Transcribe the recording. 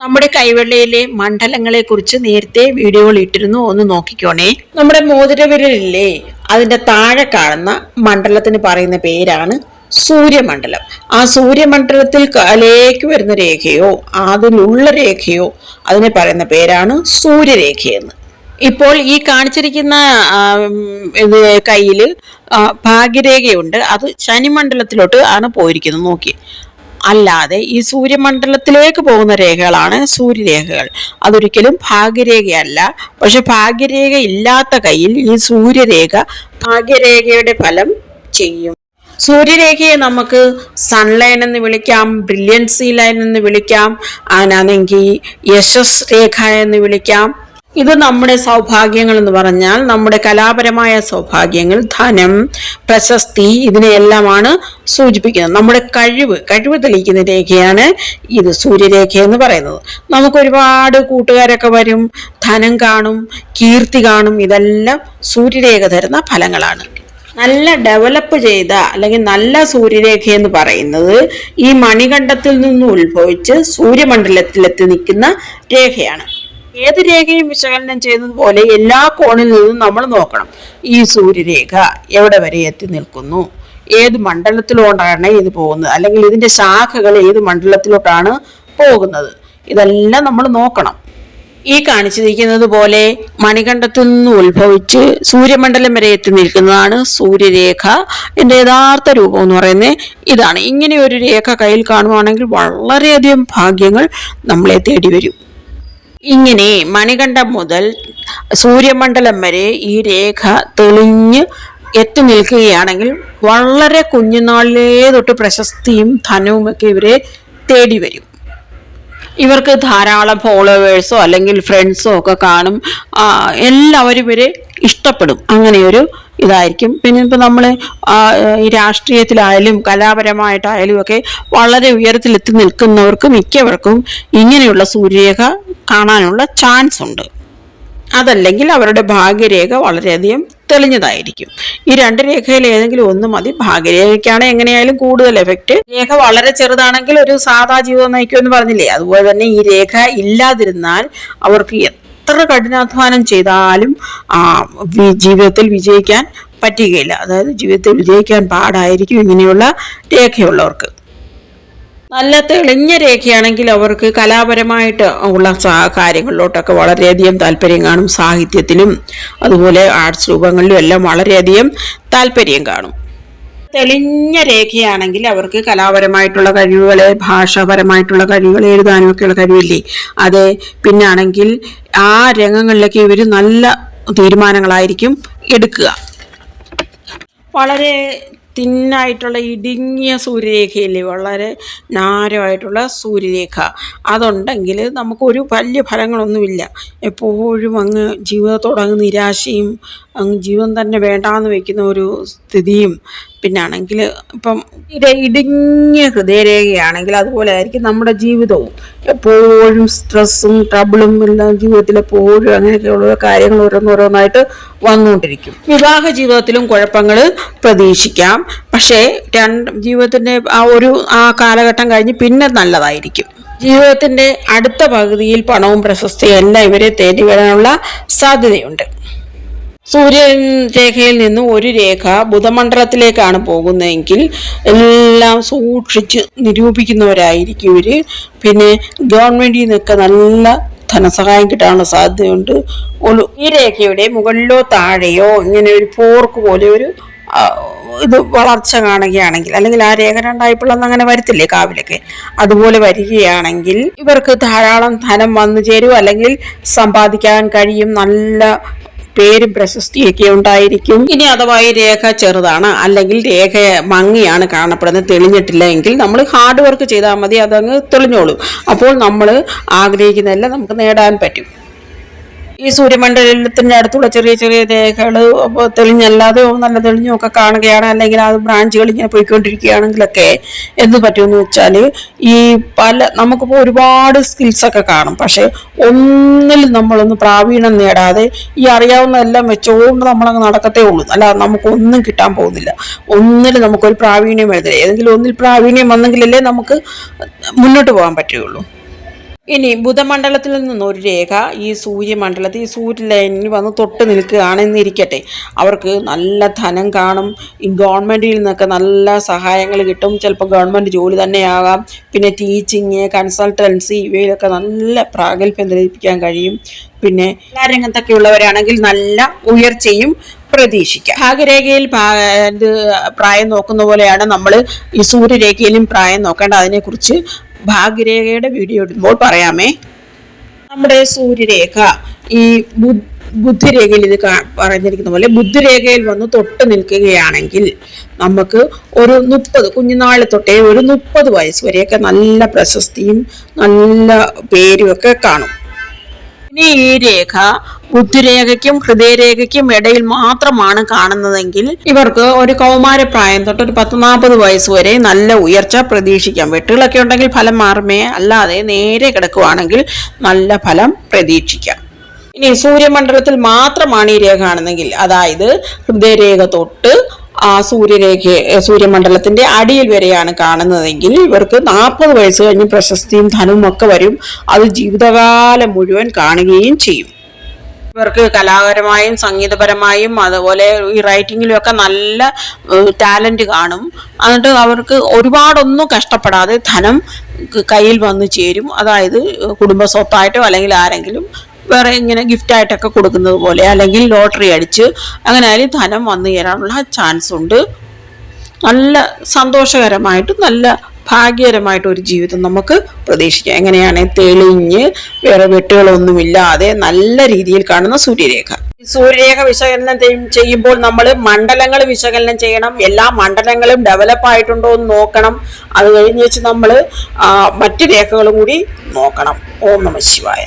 നമ്മുടെ കൈവെള്ളയിലെ മണ്ഡലങ്ങളെ കുറിച്ച് നേരത്തെ വീഡിയോകൾ ഇട്ടിരുന്നു. ഒന്ന് നോക്കിക്കോണേ. നമ്മുടെ മോതിരവിരലില്ലേ? അതിന്റെ താഴെ കാണുന്ന മണ്ഡലത്തിന് പറയുന്ന പേരാണ് സൂര്യമണ്ഡലം. ആ സൂര്യമണ്ഡലത്തിൽ കലേക്ക് വരുന്ന രേഖയോ അതിലുള്ള രേഖയോ അതിനെ പറയുന്ന പേരാണ് സൂര്യരേഖയെന്ന് ഇപ്പോൾ ഈ കാണിച്ചിരിക്കുന്ന ഇത് കയ്യിൽ ഭാഗ്യരേഖയുണ്ട്. അത് ശനിമണ്ഡലത്തിലോട്ട് ആണ് പോയിരിക്കുന്നത്. നോക്കി അല്ലാതെ ഈ സൂര്യമണ്ഡലത്തിലേക്ക് പോകുന്ന രേഖകളാണ് സൂര്യരേഖകൾ. അതൊരിക്കലും ഭാഗ്യരേഖയല്ല. പക്ഷെ ഭാഗ്യരേഖ ഇല്ലാത്ത കയ്യിൽ ഈ സൂര്യരേഖ ഭാഗ്യരേഖയുടെ ഫലം ചെയ്യും. സൂര്യരേഖയെ നമുക്ക് സൺലൈൻ എന്ന് വിളിക്കാം ബ്രില്യൻസി ലൈൻ എന്ന് വിളിക്കാം അതിനാണെങ്കിൽ യശസ് രേഖ എന്ന് വിളിക്കാം. ഇത് നമ്മുടെ സൗഭാഗ്യങ്ങൾ എന്ന് പറഞ്ഞാൽ നമ്മുടെ കലാപരമായ സൗഭാഗ്യങ്ങൾ ധനം പ്രശസ്തി ഇതിനെയെല്ലാമാണ് സൂചിപ്പിക്കുന്നത്. നമ്മുടെ കഴിവ് കഴിവ് തെളിയിക്കുന്ന രേഖയാണ് ഇത് സൂര്യരേഖ എന്ന് പറയുന്നത്. നമുക്ക് ഒരുപാട് കൂട്ടുകാരൊക്കെ വരും ധനം കാണും കീർത്തി കാണും ഇതെല്ലാം സൂര്യരേഖ തരുന്ന ഫലങ്ങളാണ്. നല്ല ഡെവലപ്പ് ചെയ്ത അല്ലെങ്കിൽ നല്ല സൂര്യരേഖ എന്ന് പറയുന്നത് ഈ മണികണ്ഠത്തിൽ നിന്ന് ഉത്ഭവിച്ച് സൂര്യമണ്ഡലത്തിലെത്തി നിൽക്കുന്ന രേഖയാണ്. ഏത് രേഖയും വിശകലനം ചെയ്യുന്നത് പോലെ എല്ലാ കോണിൽ നിന്നും നമ്മൾ നോക്കണം. ഈ സൂര്യരേഖ എവിടെ വരെ എത്തി നിൽക്കുന്നു? ഏത് മണ്ഡലത്തിലോട്ടാണ് ഇത് പോകുന്നത്? അല്ലെങ്കിൽ ഇതിന്റെ ശാഖകൾ ഏത് മണ്ഡലത്തിലോട്ടാണ് പോകുന്നത്? ഇതെല്ലാം നമ്മൾ നോക്കണം. ഈ കാണിച്ചിരിക്കുന്നത് പോലെ മണികണ്ഠത്തിൽ നിന്ന് ഉത്ഭവിച്ച് സൂര്യമണ്ഡലം വരെ എത്തി നിൽക്കുന്നതാണ് സൂര്യരേഖ. എന്റെ യഥാർത്ഥ രൂപം എന്ന് പറയുന്നത് ഇതാണ്. ഇങ്ങനെ ഒരു രേഖ കയ്യിൽ കാണുവാണെങ്കിൽ വളരെയധികം ഭാഗ്യങ്ങൾ നമ്മളെ തേടി വരും. ഇങ്ങനെ മണികണ്ഠം മുതൽ സൂര്യമണ്ഡലം വരെ ഈ രേഖ തെളിഞ്ഞ് എത്തി നിൽക്കുകയാണെങ്കിൽ വളരെ കുഞ്ഞുനാളിലേ തൊട്ട് പ്രശസ്തിയും ധനവും ഒക്കെ ഇവരെ തേടി വരും. ഇവർക്ക് ധാരാളം ഫോളോവേഴ്സോ അല്ലെങ്കിൽ ഫ്രണ്ട്സോ ഒക്കെ കാണും. എല്ലാവരും ഇവരെ ഇഷ്ടപ്പെടും. അങ്ങനെയൊരു ഇതായിരിക്കും. പിന്നെ ഇപ്പം നമ്മൾ ഈ രാഷ്ട്രീയത്തിലായാലും കലാപരമായിട്ടായാലും ഒക്കെ വളരെ ഉയരത്തിലെത്തി നിൽക്കുന്നവർക്ക് മിക്കവർക്കും ഇങ്ങനെയുള്ള സൂര്യരേഖ കാണാനുള്ള ചാൻസ് ഉണ്ട്. അതല്ലെങ്കിൽ അവരുടെ ഭാഗ്യരേഖ വളരെയധികം തെളിഞ്ഞതായിരിക്കും. ഈ രണ്ട് രേഖയിൽ ഏതെങ്കിലും ഒന്ന് മതി. ഭാഗ്യരേഖയ്ക്കാണ് എങ്ങനെയായാലും കൂടുതൽ എഫക്റ്റ് രേഖ വളരെ ചെറുതാണെങ്കിൽ ഒരു സാധാ ജീവിതം നയിക്കുമെന്ന് പറഞ്ഞില്ലേ? അതുപോലെ തന്നെ ഈ രേഖ ഇല്ലാതിരുന്നാൽ അവർക്ക് എത്ര കഠിനാധ്വാനം ചെയ്താലും ജീവിതത്തിൽ വിജയിക്കാൻ പറ്റുകയില്ല. അതായത് ജീവിതത്തിൽ വിജയിക്കാൻ പാടായിരിക്കും ഇങ്ങനെയുള്ള രേഖയുള്ളവർക്ക്. നല്ല തെളിഞ്ഞ രേഖയാണെങ്കിൽ അവർക്ക് കലാപരമായിട്ട് ഉള്ള കാര്യങ്ങളിലോട്ടൊക്കെ വളരെയധികം താല്പര്യം കാണും. സാഹിത്യത്തിലും അതുപോലെ ആർട്സ് രൂപങ്ങളിലും എല്ലാം വളരെയധികം താല്പര്യം കാണും. തെളിഞ്ഞ രേഖയാണെങ്കിൽ അവർക്ക് കലാപരമായിട്ടുള്ള കഴിവുകൾ ഭാഷാപരമായിട്ടുള്ള കഴിവുകൾ എഴുതാനും ഒക്കെയുള്ള കഴിവില്ലേ? അതെ പിന്നാണെങ്കിൽ ആ രംഗങ്ങളിലേക്ക് ഇവർ നല്ല തീരുമാനങ്ങളായിരിക്കും എടുക്കുക. വളരെ തിന്നായിട്ടുള്ള ഇടുങ്ങിയ സൂര്യരേഖയില്ലേ? വളരെ നാരമായിട്ടുള്ള സൂര്യരേഖ. അതുണ്ടെങ്കിൽ നമുക്കൊരു വലിയ ഫലങ്ങളൊന്നുമില്ല. എപ്പോഴും അങ്ങ് ജീവിതത്തോട് അങ്ങ് നിരാശയും അങ്ങ് ജീവൻ തന്നെ വേണ്ടാന്ന് വെക്കുന്ന ഒരു സ്ഥിതിയും. പിന്നാണെങ്കിൽ ഇപ്പം ഇടുങ്ങിയ ഹൃദയരേഖയാണെങ്കിൽ അതുപോലെ ആയിരിക്കും നമ്മുടെ ജീവിതവും. എപ്പോഴും സ്ട്രെസ്സും ട്രബിളും എല്ലാം ജീവിതത്തിൽ എപ്പോഴും അങ്ങനെയൊക്കെയുള്ള കാര്യങ്ങൾ ഓരോന്നോരോന്നായിട്ട് വന്നുകൊണ്ടിരിക്കും. വിവാഹ ജീവിതത്തിലും കുഴപ്പങ്ങൾ പ്രതീക്ഷിക്കാം. പക്ഷേ രണ്ട് ജീവിതത്തിന്റെ ആ ഒരു ആ കാലഘട്ടം കഴിഞ്ഞ് പിന്നെ നല്ലതായിരിക്കും. ജീവിതത്തിന്റെ അടുത്ത പകുതിയിൽ പണവും പ്രശസ്തിയും എല്ലാം ഇവരെ തേടി വരാനുള്ള സാധ്യതയുണ്ട്. സൂര്യൻ രേഖയിൽ നിന്ന് ഒരു രേഖ ബുധമണ്ഡലത്തിലേക്കാണ് പോകുന്നതെങ്കിൽ എല്ലാം സൂക്ഷിച്ച് നിരൂപിക്കുന്നവരായിരിക്കും ഇവർ. പിന്നെ ഗവൺമെന്റിൽ നിന്നൊക്കെ നല്ല ധനസഹായം കിട്ടാനുള്ള സാധ്യതയുണ്ട്. ഈ രേഖയുടെ മുകളിലോ താഴെയോ ഇങ്ങനെ ഒരു പോർക്ക് പോലെ ഒരു ഇത് വളർച്ച കാണുകയാണെങ്കിൽ അല്ലെങ്കിൽ ആ രേഖ ഒന്നും അങ്ങനെ വരത്തില്ലേ കാവിലൊക്കെ? അതുപോലെ വരികയാണെങ്കിൽ ഇവർക്ക് ധാരാളം ധനം വന്നു ചേരും അല്ലെങ്കിൽ സമ്പാദിക്കാൻ കഴിയും. നല്ല പേരും പ്രശസ്തിയൊക്കെ ഉണ്ടായിരിക്കും. ഇനി അഥവാ ഈ രേഖ ചെറുതാണ് അല്ലെങ്കിൽ രേഖ മങ്ങിയാണ് കാണപ്പെടുന്നത് തെളിഞ്ഞിട്ടില്ല എങ്കിൽ നമ്മൾ ഹാർഡ് വർക്ക് ചെയ്താൽ മതി അതങ്ങ് തെളിഞ്ഞോളും. അപ്പോൾ നമ്മൾ ആഗ്രഹിക്കുന്നതെല്ലാം നമുക്ക് നേടാൻ പറ്റും. ഈ സൂര്യമണ്ഡലത്തിന്റെ അടുത്തുള്ള ചെറിയ ചെറിയ രേഖകൾ തെളിഞ്ഞല്ലാതെ നല്ല തെളിഞ്ഞും ഒക്കെ കാണുകയാണ്. അല്ലെങ്കിൽ ആ ബ്രാഞ്ചുകൾ ഇങ്ങനെ പോയിക്കൊണ്ടിരിക്കുകയാണെങ്കിലൊക്കെ എന്ത് പറ്റുമെന്ന് വെച്ചാൽ ഈ പല നമുക്കിപ്പോൾ ഒരുപാട് സ്കിൽസൊക്കെ കാണും. പക്ഷേ ഒന്നിൽ നമ്മളൊന്ന് പ്രാവീണ്യം നേടാതെ ഈ അറിയാവുന്ന എല്ലാം വെച്ചുകൊണ്ട് നമ്മളങ്ങ് നടക്കത്തേ ഉള്ളൂ. അല്ല നമുക്കൊന്നും കിട്ടാൻ പോകുന്നില്ല. ഒന്നിൽ നമുക്കൊരു പ്രാവീണ്യം എഴുതില്ല ഏതെങ്കിലും ഒന്നിൽ പ്രാവീണ്യം വന്നെങ്കിലല്ലേ നമുക്ക് മുന്നോട്ട് പോകാൻ പറ്റുകയുള്ളൂ. ഇനി ബുധമണ്ഡലത്തിൽ നിന്നും ഒരു രേഖ ഈ സൂര്യമണ്ഡലത്തിൽ ഈ സൂര്യ ലൈനിൽ വന്ന് തൊട്ട് നിൽക്കുകയാണെന്നിരിക്കട്ടെ. അവർക്ക് നല്ല ധനം കാണും. ഈ ഗവൺമെന്റിൽ നിന്നൊക്കെ നല്ല സഹായങ്ങൾ കിട്ടും. ചിലപ്പോൾ ഗവൺമെന്റ് ജോലി തന്നെയാകാം. പിന്നെ ടീച്ചിങ് കൺസൾട്ടൻസി ഇവയിലൊക്കെ നല്ല പ്രാഗൽഭ്യം തെളിയിപ്പിക്കാൻ കഴിയും. പിന്നെ എല്ലാ രംഗത്തൊക്കെ ഉള്ളവരാണെങ്കിൽ നല്ല ഉയർച്ചയും പ്രതീക്ഷിക്കാം. ഭാഗരേഖയിൽ ഇത് പ്രായം നോക്കുന്ന പോലെയാണ് നമ്മൾ ഈ സൂര്യരേഖയിലും പ്രായം നോക്കേണ്ട. അതിനെക്കുറിച്ച് ഭാഗ്യരേഖയുടെ വീഡിയോ ഇടുമ്പോൾ പറയാമേ. നമ്മുടെ സൂര്യരേഖ ഈ ബുദ്ധിരേഖയിൽ ഇത് പറഞ്ഞിരിക്കുന്ന പോലെ ബുദ്ധിരേഖയിൽ വന്ന് തൊട്ട് നിൽക്കുകയാണെങ്കിൽ നമുക്ക് ഒരു മുപ്പത് കുഞ്ഞുനാൾ തൊട്ടേ ഒരു മുപ്പത് വയസ്സ് വരെയൊക്കെ നല്ല പ്രശസ്തിയും നല്ല പേരും ഒക്കെ കാണും. ഇനി ഈ രേഖ ബുദ്ധിരേഖയ്ക്കും ഹൃദയരേഖയ്ക്കും ഇടയിൽ മാത്രമാണ് കാണുന്നതെങ്കിൽ ഇവർക്ക് ഒരു കൗമാരപ്രായം തൊട്ട് ഒരു പത്ത് നാൽപ്പത് വയസ്സ് വരെ നല്ല ഉയർച്ച പ്രതീക്ഷിക്കാം. വെട്ടുകളൊക്കെ ഉണ്ടെങ്കിൽ ഫലം മാറുമേ. അല്ലാതെ നേരെ കിടക്കുവാണെങ്കിൽ നല്ല ഫലം പ്രതീക്ഷിക്കാം. ഇനി സൂര്യമണ്ഡലത്തിൽ മാത്രമാണ് ഈ രേഖ കാണുന്നെങ്കിൽ അതായത് ഹൃദയരേഖ തൊട്ട് ആ സൂര്യരേഖ സൂര്യമണ്ഡലത്തിന്റെ അടിയിൽ വരെയാണ് കാണുന്നതെങ്കിൽ ഇവർക്ക് നാൽപ്പത് വയസ്സ് കഴിഞ്ഞ് പ്രശസ്തിയും ധനവും ഒക്കെ വരും. അത് ജീവിതകാലം മുഴുവൻ കാണുകയും ചെയ്യും. ഇവർക്ക് കലാപരമായും സംഗീതപരമായും അതുപോലെ ഈ റൈറ്റിങ്ങിലും ഒക്കെ നല്ല ടാലന്റ് കാണും. എന്നിട്ട് അവർക്ക് ഒരുപാടൊന്നും കഷ്ടപ്പെടാതെ ധനം കയ്യിൽ വന്നു ചേരും. അതായത് കുടുംബ സ്വത്തായിട്ടോ അല്ലെങ്കിൽ ആരെങ്കിലും വേറെ ഇങ്ങനെ ഗിഫ്റ്റായിട്ടൊക്കെ കൊടുക്കുന്നത് പോലെ അല്ലെങ്കിൽ ലോട്ടറി അടിച്ച് അങ്ങനെ ആയാലും ധനം വന്നു ചേരാനുള്ള ചാൻസ് ഉണ്ട്. നല്ല സന്തോഷകരമായിട്ട് നല്ല ഭാഗ്യകരമായിട്ട് ഒരു ജീവിതം നമുക്ക് പ്രതീക്ഷിക്കാം. എങ്ങനെയാണ് തെളിഞ്ഞ് വേറെ വെട്ടുകളൊന്നുമില്ലാതെ നല്ല രീതിയിൽ കാണുന്ന സൂര്യരേഖ. സൂര്യരേഖ വിശകലനം ചെയ്യുമ്പോൾ നമ്മൾ മണ്ഡലങ്ങൾ വിശകലനം ചെയ്യണം. എല്ലാ മണ്ഡലങ്ങളും ഡെവലപ്പ് ആയിട്ടുണ്ടോ എന്ന് നോക്കണം. അത് കഴിഞ്ഞ് വെച്ച് നമ്മൾ മറ്റ് രേഖകളും കൂടി നോക്കണം. ഓം നമ ശിവായ.